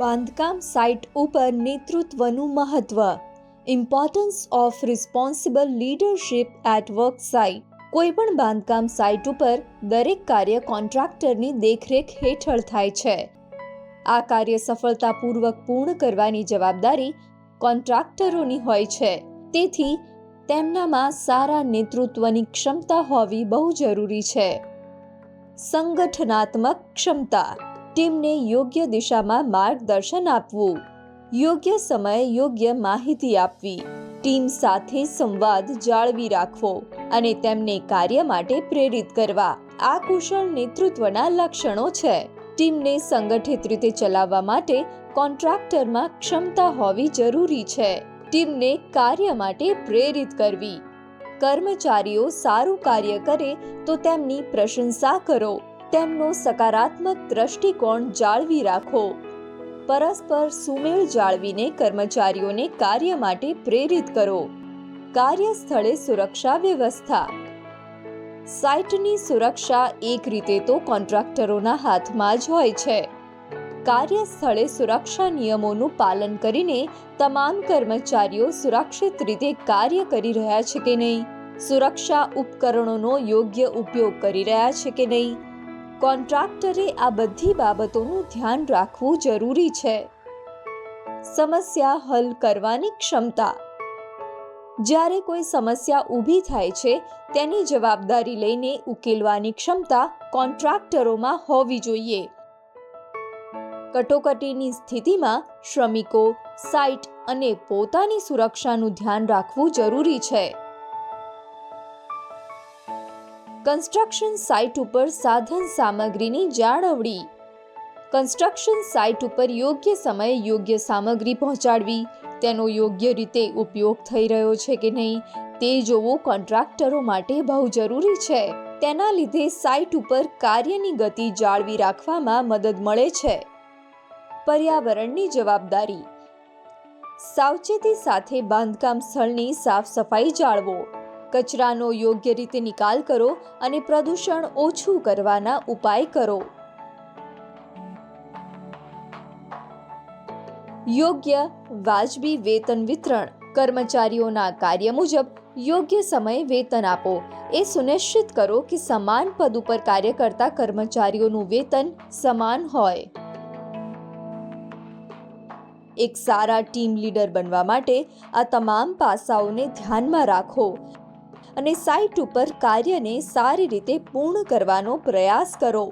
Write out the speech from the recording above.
બાંધકામ સાઇટ ઉપર નેતૃત્વનું મહત્વ. Importance of responsible leadership at work site કોઈપણ બાંધકામ સાઇટ ઉપર દરેક કાર્ય કોન્ટ્રાક્ટરની દેખરેખ હેઠળ થાય છે. આ કાર્ય સફળતાપૂર્વક પૂર્ણ કરવાની જવાબદારી કોન્ટ્રાક્ટરોની હોય છે. તેથી, તેમનામાં સારા નેતૃત્વની ક્ષમતા હોવી બહુ જરૂરી છે. સંગઠનાત્મક ક્ષમતા. ટીમને યોગ્ય દિશામાં માર્ગદર્શન આપવું. યોગ્ય સમયે યોગ્ય માહિતી આપવી. ટીમ સાથે સંવાદ જાળવી રાખવો અને તેમને કાર્ય માટે પ્રેરિત કરવા. આ કુશળ નેતૃત્વના લક્ષણો છે. ટીમને સંગઠિત રીતે ચલાવવા માટે કોન્ટ્રાક્ટરમાં ક્ષમતા હોવી જરૂરી છે. ટીમને કાર્ય માટે પ્રેરિત કરવી. કર્મચારીઓ સારું કાર્ય કરે તો તેમની પ્રશંસા કરો. તેમનો સકારાત્મક દ્રષ્ટિકોણ જાળવી રાખો. પરસ્પર સુમેળ જાળવીને કર્મચારીઓને કાર્ય માટે પ્રેરિત કરો. કાર્યસ્થળે સુરક્ષા વ્યવસ્થા. સાઇટની સુરક્ષા એક રીતે તો કોન્ટ્રાક્ટરોના હાથમાં જ હોય છે. કાર્યસ્થળે સુરક્ષા નિયમોનું પાલન કરીને તમામ કર્મચારીઓ સુરક્ષિત રીતે કાર્ય કરી રહ્યા છે કે નહીં? સુરક્ષા ઉપકરણોનો યોગ્ય ઉપયોગ કરી રહ્યા છે કે નહીં? કોન્ટ્રાક્ટરે આ બધી બાબતોનું ધ્યાન રાખવું જરૂરી છે. સમસ્યા હલ કરવાની ક્ષમતા. જ્યારે કોઈ સમસ્યા ઊભી થાય છે, તેની જવાબદારી લઈને ઉકેલવાની ક્ષમતા કોન્ટ્રાક્ટરોમાં હોવી જોઈએ. કટોકટીની સ્થિતિમાં શ્રમિકો, સાઇટ અને પોતાની સુરક્ષાનું ધ્યાન રાખવું જરૂરી છે. કન્સ્ટ્રક્શન સાઇટ ઉપર સાધન સામગ્રીની જાળવણી. કન્સ્ટ્રક્શન સાઇટ ઉપર યોગ્ય સમયે યોગ્ય સામગ્રી પહોંચાડવી. તેનો યોગ્ય રીતે ઉપયોગ થઈ રહ્યો છે કે નહીં, તે જોવું કોન્ટ્રાક્ટરો માટે બહુ જરૂરી છે. તેના લીધે સાઇટ ઉપર કાર્યની ગતિ જાળવી રાખવામાં મદદ મળે છે. પર્યાવરણની જવાબદારી. સાવચેતી સાથે બાંધકામ સ્થળની સાફ સફાઈ જાળવો. કચરાનો યોગ્ય રીતે નિકાલ કરો અને પ્રદૂષણ ઓછું કરવાના ઉપાય કરો. યોગ્ય વાજબી વેતન વિતરણ. કર્મચારીઓના કાર્ય મુજબ યોગ્ય સમયે વેતન આપો. એ સુનિશ્ચિત કરો કે સમાન પદ ઉપર કાર્ય કરતા કર્મચારીઓનું વેતન સમાન હોય. એક સારા ટીમ લીડર બનવા માટે આ તમામ પાસાઓને ધ્યાનમાં રાખો. અને સાઇટ ઉપર કાર્યને સારી રીતે પૂર્ણ કરવાનો પ્રયાસ કરો.